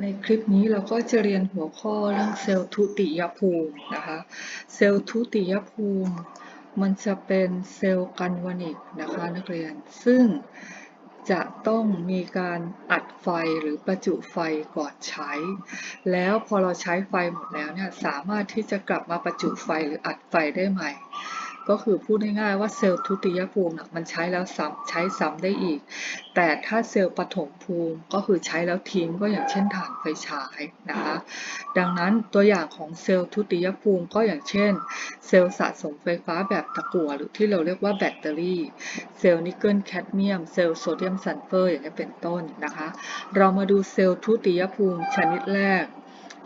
ในคลิปนี้เราก็จะเรียนหัวข้อเรื่องเซลล์ทุติยภูมินะคะ เซลล์ทุติยภูมิ มันจะเป็นเซลล์กันวนิกนะคะนักเรียน ซึ่งจะต้องมีการอัดไฟหรือประจุไฟก่อนใช้ แล้วพอเราใช้ไฟหมดแล้วเนี่ยสามารถที่จะกลับมาประจุไฟหรืออัดไฟได้ใหม่ ก็คือพูดง่ายๆว่าเซลล์ทุติยภูมิมันใช้แล้วซ้ำใช้ซ้ำได้อีก แต่ถ้าเซลล์ปฐมภูมิก็คือใช้แล้วทิ้งก็อย่างเช่นถ่านไฟฉายนะคะ ดังนั้นตัวอย่างของเซลล์ทุติยภูมิก็อย่างเช่น เซลล์สะสมไฟฟ้าแบบตะกั่วหรือที่เราเรียกว่าแบตเตอรี่ เซลล์นิกเกิลแคดเมียม เซลล์โซเดียมซัลเฟอร์อย่างนี้เป็นต้นนะคะ เรามาดูเซลล์ทุติยภูมิชนิดแรก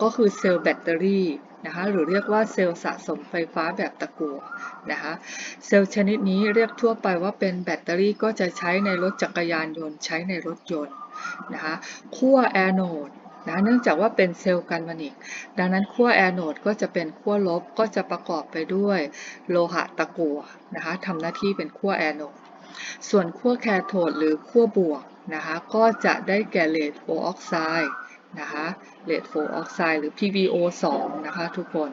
ก็คือเซลล์แบตเตอรี่ นะคะหรือเรียกว่าเซลล์สะสมไฟฟ้าแบบตะกั่วนะคะเซลล์ชนิดนี้เรียกทั่วไปว่าเป็นแบตเตอรี่ก็จะใช้ในรถจักรยานยนต์ใช้ในรถยนต์นะคะขั้วแอนโอดนะเนื่องจากว่าเป็นเซลล์กันวนิก ดังนั้นขั้วแอนโอดก็จะเป็นขั้วลบก็จะประกอบไปด้วยโลหะตะกั่วนะคะทำหน้าที่เป็นขั้วแอนโอดส่วนขั้วแคโทดหรือขั้วบวกนะคะก็จะได้แก่เลดโฟออกไซด์ นะคะเลดโฟออกไซด์หรือ PbO2 นะคะทุกคน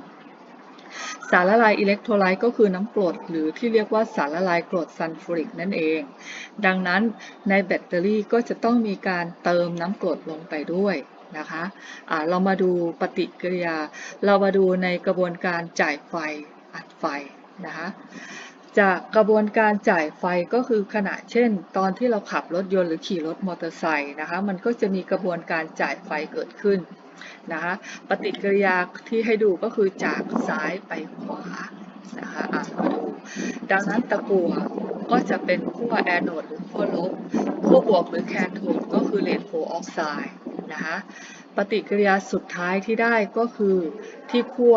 สารละลายอิเล็กโทรไลต์ก็คือน้ำกรดหรือที่เรียกว่าสารละลายกรดซัลฟูริกนั่นเอง ดังนั้นในแบตเตอรี่ก็จะต้องมีการเติมน้ำกรดลงไปด้วยนะคะะเรามาดูปฏิกิริยา เรามาดูในกระบวนการจ่ายไฟอัดไฟนะคะ จากกระบวนการจ่ายไฟก็คือขณะเช่น ตอนที่เราขับรถยนต์หรือขี่รถมอเตอร์ไซค์นะคะมันก็จะมีกระบวนการจ่ายไฟเกิดขึ้นนะคะปฏิกิริยาที่ให้ดูก็คือจากซ้ายไปขวานะคะอะมาดูดังนั้นตะกั่วก็จะเป็นขั้วแอนโอดหรือขั้วลบขั้วบวกหรือแคโทดก็คือเลดโฟออกไซด์นะคะปฏิกิริยาสุดท้ายที่ได้ก็คือที่ขั้ว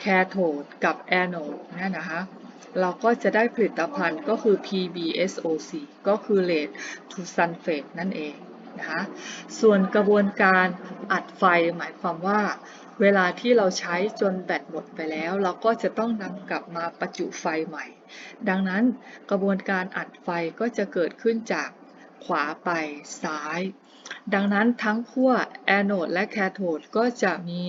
แคโทดกับแอนโอดนี่นะคะ เราก็จะได้ผลิตภัณฑ์ก็คือ PbSOC ก็คือ lead to sulfate นั่นเองนะคะส่วนกระบวนการอัดไฟหมายความว่า เวลาที่เราใช้จนแบตหมดไปแล้ว เราก็จะต้องนำกลับมาประจุไฟใหม่ ดังนั้นกระบวนการอัดไฟก็จะเกิดขึ้นจากขวาไปซ้าย ดังนั้นทั้งขั้วแอนโอดและแคโทดก็จะมี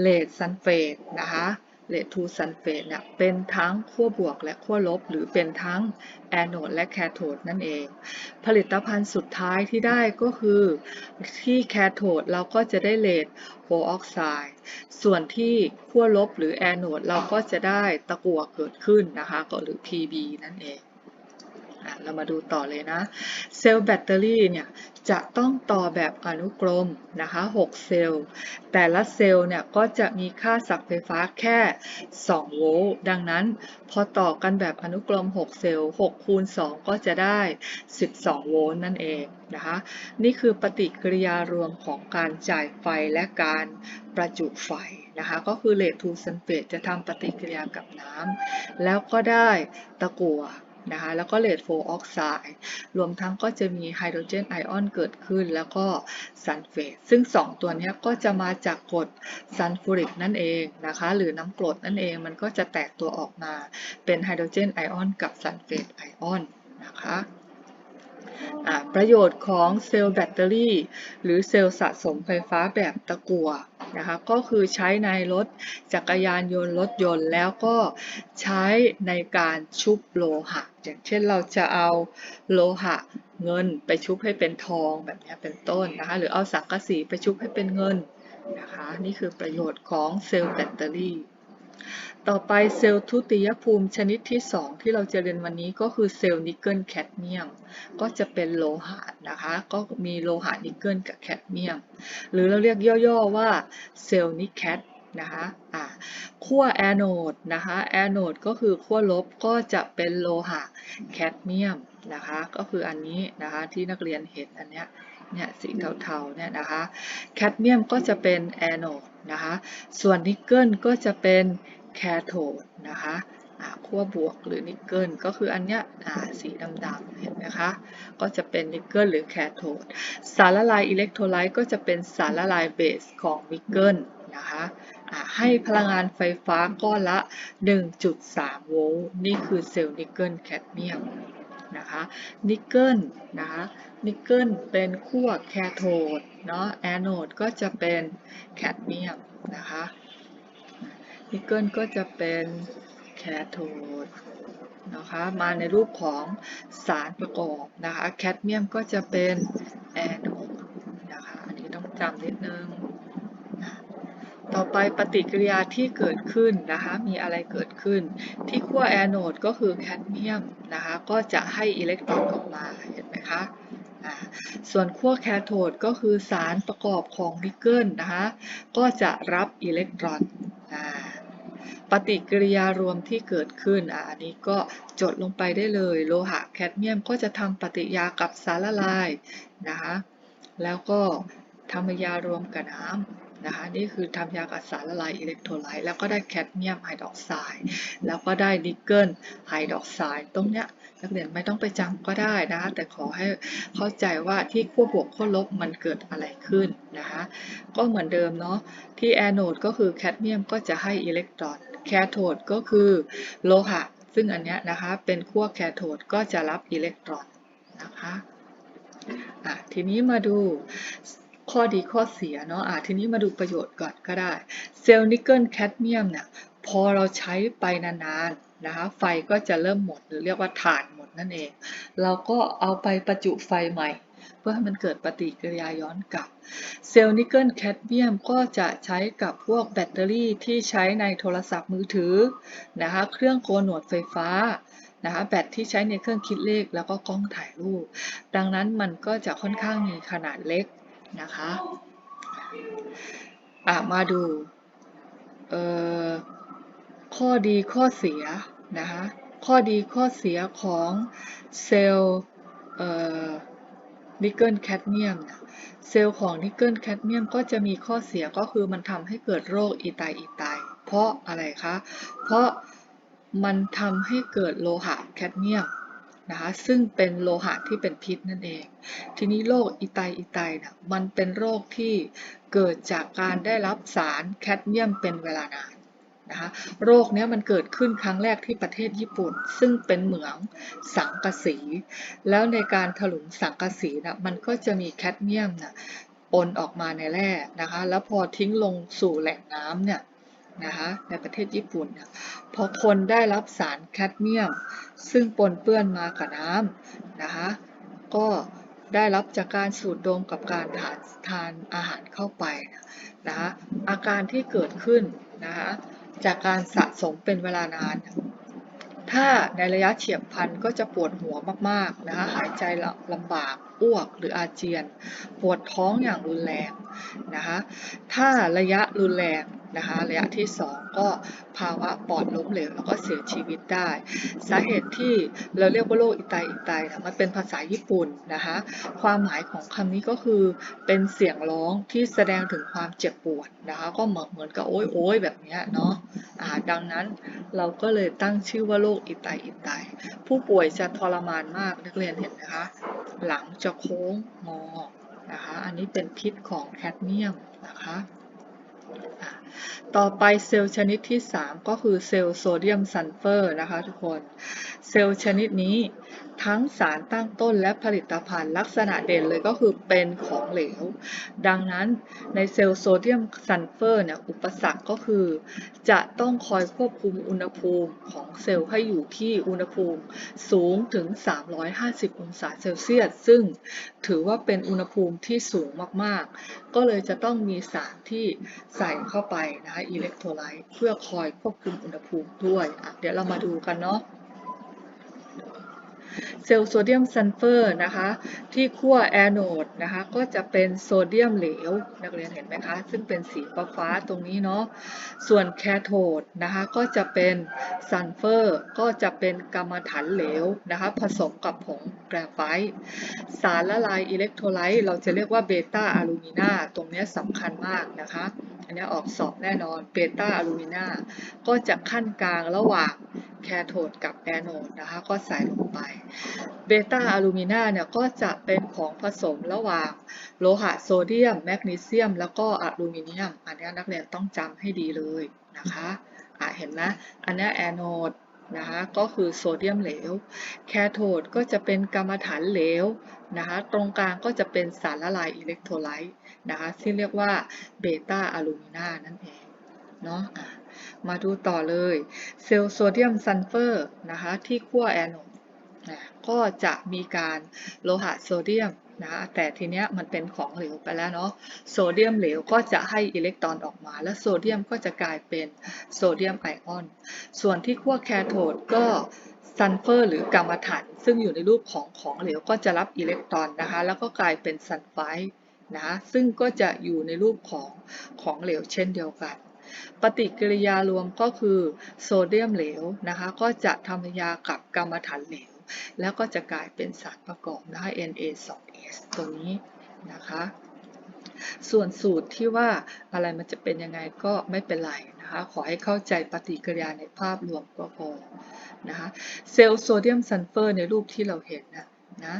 เลดซัลเฟตนะคะ เลดทูซัลเฟตเนี่ยเป็นทั้งขั้วบวกและขั้วลบ หรือเป็นทั้งแอนโอดและแคโทดนั่นเอง ผลิตภัณฑ์สุดท้ายที่ได้ก็คือที่แคโทดเราก็จะได้เลดโฟออกไซด์ส่วนที่ขั้วลบหรือแอนโอดเราก็จะได้ตะกั่วเกิดขึ้นนะคะก็หรือ Pb นั่นเอง เรามาดูต่อเลยนะ เซลล์แบตเตอรี่เนี่ยจะต้องต่อแบบอนุกรมนะคะ 6 เซลล์ แต่ละเซลล์เนี่ยก็จะมีค่าศักย์ไฟฟ้าแค่ 2 โวลต์ ดังนั้นพอต่อกันแบบอนุกรม 6 เซลล์ 6 คูณ 2 ก็จะได้ 12 โวลต์นั่นเองนะคะ นี่คือปฏิกิริยารวมของการจ่ายไฟและการประจุไฟนะคะ ก็คือเลดทูซัลเฟตจะทำปฏิกิริยากับน้ำแล้วก็ได้ตะกั่ว นะคะแล้วก็เลดโฟออกไซด์รวมทั้งก็จะมีไฮโดรเจนไอออนเกิดขึ้น แล้วก็ซัลเฟตซึ่ง 2 ตัวนี้ก็จะมาจากกรดซัลฟูริกนั่นเองนะคะหรือน้ำกรดนั่นเองมันก็จะแตกตัวออกมาเป็นไฮโดรเจนไอออนกับซัลเฟตไอออนนะคะประโยชน์ของเซลล์แบตเตอรี่ หรือเซลล์สะสมไฟฟ้าแบบตะกั่ว นะคะก็คือใช้ในรถจักรยานยนต์รถยนต์แล้วก็ใช้ในการชุบโลหะ อย่างเช่นเราจะเอาโลหะเงินไปชุบให้เป็นทองแบบนี้เป็นต้นนะคะหรือเอาสังกะสีไปชุบให้เป็นเงินนะคะนี่คือประโยชน์ของเซลล์แบตเตอรี่ ต่อไปเซลล์ทุติยภูมิชนิดที่ 2 ที่เราจะเรียนวันนี้ก็คือเซลล์นิกเกิลแคดเมียม ก็จะเป็นโลหะนะคะ ก็มีโลหะนิกเกิลกับแคดเมียม หรือเราเรียกย่อๆว่าเซลล์นิกแคดนะคะอ่าขั้วแอนโอดนะคะแอนโอดก็คือขั้วลบก็จะเป็นโลหะแคดเมียมนะคะ ก็คืออันนี้นะคะที่นักเรียนเห็นอันเนี้ย เนี่ยสีเทาๆเนี่ยนะคะแคดเมียมก็จะเป็นแอนโอดนะคะส่วนนิกเกิลก็จะเป็นแคโทดนะคะขั้วบวกหรือนิกเกิลก็คืออันเนี้ยสีดำๆเห็นไหมคะก็จะเป็นนิกเกิลหรือแคโทดสารละลายอิเล็กโทรไลต์ก็จะเป็นสารละลายเบสของนิกเกิลนะคะให้พลังงานไฟฟ้าก้อนละ 1.3 โวลต์นี่คือเซลล์นิกเกิลแคดเมียม นะคะนิกเกิลนะคะนิกเกิลเป็นขั้วแคโทดเนาะแอนโดก็จะเป็นแคดเมียมนะคะนิกเกิลก็จะเป็นแคโทดนะคะมาในรูปของสารประกอบนะคะแคดเมียมก็จะเป็นแอนโดนะคะอันนี้ต้องจำนิดนึง ต่อไปปฏิกิริยาที่เกิดขึ้นนะคะ มีอะไรเกิดขึ้น ที่ขั้วแอนโดก็คือแคดเมียมนะคะ ก็จะให้อิเล็กตรอนออกมา เห็นไหมคะส่วนขั้วแคโทดก็คือสารประกอบของนิกเกิลนะคะ ก็จะรับอิเล็กตรอนปฏิกิริยารวมที่เกิดขึ้นอันนี้ก็จดลงไปได้เลย โลหะแคดเมียมก็จะทำปฏิกิริยากับสารละลายนะคะ แล้วก็ทำยารวมกับน้ำ นะคะ นี่คือทำยากับสารละลายอิเล็กโทรไลต์แล้วก็ได้แคดเมียมไฮดรอกไซด์แล้วก็ได้นิกเกิลไฮดรอกไซด์ตรงเนี้ยนักเรียนไม่ต้องไปจำก็ได้นะคะแต่ขอให้เข้าใจว่าที่ขั้วบวกขั้วลบมันเกิดอะไรขึ้นนะคะก็เหมือนเดิมเนาะที่แอนโอดก็คือแคดเมียมก็จะให้อิเล็กตรอนแคโทดก็คือโลหะซึ่งอันเนี้ยนะคะเป็นขั้วแคโทดก็จะรับอิเล็กตรอนนะคะะทีนี้มาดู ข้อดีข้อเสียเนาะอะทีนี้มาดูประโยชน์ก่อนก็ได้ เซลล์นิกเกิลแคดเมียมเนี่ยพอเราใช้ไปนานๆนะคะไฟก็จะเริ่มหมดหรือเรียกว่าถ่านหมดนั่นเอง เราก็เอาไปประจุไฟใหม่เพื่อให้มันเกิดปฏิกิริยาย้อนกลับ เซลล์นิกเกิลแคดเมียมก็จะใช้กับพวกแบตเตอรี่ที่ใช้ในโทรศัพท์มือถือนะคะเครื่องโกนหนวดไฟฟ้านะคะแบตที่ใช้ในเครื่องคิดเลขแล้วก็กล้องถ่ายรูป ดังนั้นมันก็จะค่อนข้างมีขนาดเล็ก นะคะอะมาดูเอ่อข้อดีข้อเสียนะคะข้อดีข้อเสียของเซลล์เอ่อนิกเกิลแคดเมียมเซลล์ของนิกเกิลแคดเมียมก็จะมีข้อเสียก็คือมันทำให้เกิดโรคอีไตอีไตเพราะอะไรคะ เพราะมันทำให้เกิดโลหะแคดเมียม นะคะซึ่งเป็นโลหะที่เป็นพิษนั่นเอง ทีนี้โรคอีไตอีไตนะมันเป็นโรคที่เกิดจากการได้รับสารแคดเมียมเป็นเวลานานนะคะโรคนี้มันเกิดขึ้นครั้งแรกที่ประเทศญี่ปุ่น ซึ่งเป็นเหมืองสังกะสี แล้วในการถลุงสังกะสีนะมันก็จะมีแคดเมียมนะปนออกมาในแร่นะคะแล้วพอทิ้งลงสู่แหล่งน้ำเนี่ย นะคะในประเทศญี่ปุ่นเนี่ยพอคนได้รับสารแคดเมียม ซึ่งปนเปื้อนมากับน้ำนะคะก็ได้รับจากการสูดดมกับการทานทานอาหารเข้าไปนะคะอาการที่เกิดขึ้นนะคะจากการสะสมเป็นเวลานาน ถ้าในระยะเฉียบพลันก็จะปวดหัวมากๆนะคะหายใจลำบากอ้วกหรืออาเจียน ปวดท้องอย่างรุนแรงนะคะถ้าระยะรุนแรง นะคะระยะที่ 2 ก็ภาวะปอดล้มเหลวแล้วก็เสียชีวิตได้ สาเหตุที่เราเรียกว่าโรคอิไตอิตนะมันเป็นภาษาญี่ปุ่นนะคะความหมายของคำนี้ก็คือเป็นเสียงร้องที่แสดงถึงความเจ็บปวดนะคะก็เหมือนเหมือนกับโอ้ยโอ้ยแบบนี้เนาะะดังนั้นเราก็เลยตั้งชื่อว่าโรคอิไตอิไตผู้ป่วยจะทรมานมากนักเรียนเห็นนะคะ หลังจะโค้งงอนะคะอันนี้เป็นพิษของแคดเมียมนะคะ ต่อไปเซลล์ชนิดที่ 3 ก็คือเซลล์โซเดียมซัลเฟอร์นะคะทุกคน เซลล์ชนิดนี้ทั้งสารตั้งต้นและผลิตภัณฑ์ลักษณะเด่นเลยก็คือเป็นของเหลว ดังนั้นในเซลล์โซเดียมซัลเฟอร์เนี่ยอุปสรรคก็คือ จะต้องคอยควบคุมอุณหภูมิของเซลล์ให้อยู่ที่อุณหภูมิสูงถึง 350 องศาเซลเซียส ซึ่งถือว่าเป็นอุณหภูมิที่สูงมากๆ ก็เลยจะต้องมีสารที่ใส่เข้าไปนะคะอิเล็กโทรไลต์เพื่อคอยควบคุมอุณหภูมิด้วย เดี๋ยวเรามาดูกันเนาะ เซลล์โซเดียมซัลเฟอร์นะคะที่ขั้วแอนโดนะคะก็จะเป็นโซเดียมเหลวนักเรียนเห็นไหมคะซึ่งเป็นสีฟ้าฟ้าตรงนี้เนาะส่วนแคโทดนะคะก็จะเป็นซัลเฟอร์ก็จะเป็นกรรมฐานเหลวนะคะผสมกับผงแกรไฟต์สารละลายอิเล็กโทรไลต์เราจะเรียกว่าเบต้าอะลูมินาตรงนี้สำคัญมากนะคะอันนี้ออกสอบแน่นอนเบต้าอะลูมินาก็จะขั้นกลางระหว่างแคโทดกับแอนโอดนะคะก็ใส่ลงไปเบต้าอะลูมินาเนี่ยก็จะเป็นของผสมระหว่างโลหะโซเดียม แมกนีเซียม แล้วก็อะลูมิเนียม อันนี้นักเรียนต้องจำให้ดีเลยนะคะอะเห็นไหมอันนี้แอนโอด นะคะก็คือโซเดียมเหลว แคโทดก็จะเป็นกรรมฐานเหลวนะคะตรงกลางก็จะเป็นสารละลายอิเล็กโทรไลต์นะคะที่เรียกว่าเบต้าอะลูมินานั่นเองเนาะอะมาดูต่อเลยเซลล์โซเดียมซัลเฟอร์นะคะที่ขั้วแอนโอดก็จะมีการโลหะโซเดียม นะคะแต่ทีเนี้ยมันเป็นของเหลวไปแล้วเนาะโซเดียมเหลวก็จะให้อิเล็กตรอนออกมา และโซเดียมก็จะกลายเป็นโซเดียมไอออน ส่วนที่ขั้วแคโทดก็ซัลเฟอร์หรือกรรมฐานซึ่งอยู่ในรูปของของเหลวก็จะรับอิเล็กตรอนนะคะ แล้วก็กลายเป็นซัลไฟด์นะซึ่งก็จะอยู่ในรูปของของเหลวเช่นเดียวกัน ปฏิกิริยารวมก็คือโซเดียมเหลวนะคะ ก็จะทำปฏิกิริยากับกรรมฐานเหลว แล้วก็จะกลายเป็นสารประกอบได้ Na2S ตัวนี้นะคะส่วนสูตรที่ว่าอะไรมันจะเป็นยังไงก็ไม่เป็นไรนะคะขอให้เข้าใจปฏิกิริยาในภาพรวมก็พอนะคะเซลล์โซเดียมซัลเฟอร์ในรูปที่เราเห็นนะนะ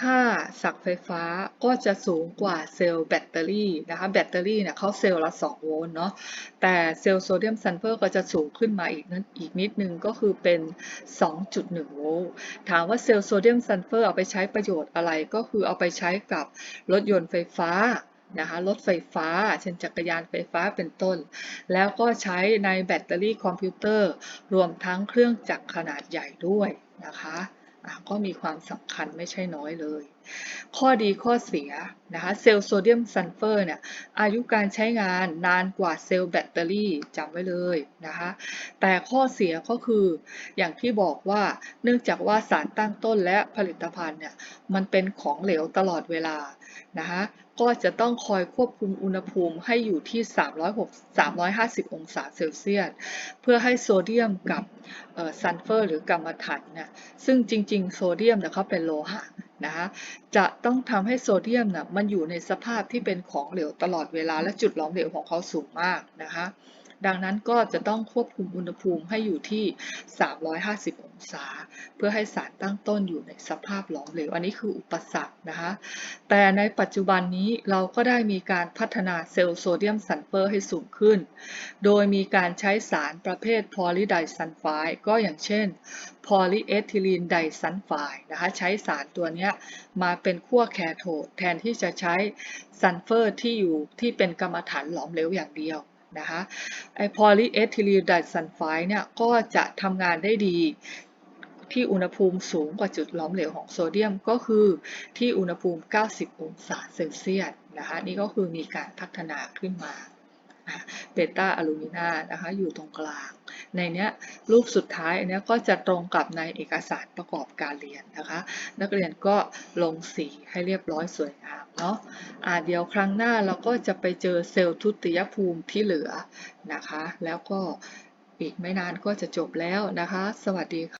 ค่าศักไฟฟ้าก็จะสูงกว่าเซลล์แบตเตอรี่นะคะ แบตเตอรี่เนี่ยเขาเซลล์ละ 2 โวลต์เนาะ แต่เซลล์โซเดียมซัลเฟอร์ก็จะสูงขึ้นมาอีกนิดอีกนิดนึงก็คือเป็น 2.1 โวลต์ ถามว่าเซลล์โซเดียมซัลเฟอร์เอาไปใช้ประโยชน์อะไรก็คือเอาไปใช้กับรถยนต์ไฟฟ้านะคะรถไฟฟ้า เช่นจักรยานไฟฟ้าเป็นต้น แล้วก็ใช้ในแบตเตอรี่คอมพิวเตอร์ รวมทั้งเครื่องจักรขนาดใหญ่ด้วยนะคะ ก็มีความสำคัญไม่ใช่น้อยเลย ข้อดีข้อเสียนะคะเซลล์โซเดียมซัลเฟอร์เนี่ยอายุการใช้งานนานกว่าเซลล์แบตเตอรี่จำไว้เลยนะคะแต่ข้อเสียก็คืออย่างที่บอกว่าเนื่องจากว่าสารตั้งต้นและผลิตภัณฑ์เนี่ยมันเป็นของเหลวตลอดเวลานะคะ ก็จะต้องคอยควบคุมอุณหภูมิให้อยู่ที่350 องศาเซลเซียส เพื่อให้โซเดียมกับซัลเฟอร์ หรือกรรมถันเนี่ยซึ่งจริง ๆ โซเดียมเนี่ยเขาเป็นโลหะนะคะจะต้องทำให้โซเดียมเนี่ยมันอยู่ในสภาพที่เป็นของเหลวตลอดเวลาและจุดหลอมเหลวของเขาสูงมากนะคะ ดังนั้นก็จะต้องควบคุมอุณหภูมิให้อยู่ที่ 350 องศา เพื่อให้สารตั้งต้นอยู่ในสภาพหลอมเหลว อันนี้คืออุปสรรคนะคะ แต่ในปัจจุบันนี้เราก็ได้มีการพัฒนาเซลล์โซเดียมซัลเฟอร์ให้สูงขึ้น โดยมีการใช้สารประเภทพอลิไดซัลไฟด์ก็อย่างเช่นพอลีเอทิลีนไดซัลไฟด์นะคะ ใช้สารตัวนี้มาเป็นขั้วแคโทดแทนที่จะใช้ซัลเฟอร์ที่อยู่ที่เป็นกรรมฐานหลอมเหลวอย่างเดียว นะคะไอพอลีเอทิลีนไดซัลไฟด์เนี่ยก็จะทำงานได้ดีที่อุณหภูมิสูงกว่าจุดหลอมเหลวของโซเดียมก็คือที่อุณหภูมิ 90 องศาเซลเซียสนะคะนี่ก็คือมีการพัฒนาขึ้นมาเบต้าอะลูมินานะคะอยู่ตรงกลาง ในเนี้ยรูปสุดท้ายอันนี้ก็จะตรงกับในเอกสารประกอบการเรียนนะคะ นักเรียนก็ลงสีให้เรียบร้อยสวยงามเนาะอ่าเดี๋ยวครั้งหน้าเราก็จะไปเจอเซลล์ทุติยภูมิที่เหลือนะคะ แล้วก็อีกไม่นานก็จะจบแล้วนะคะ สวัสดีค่ะ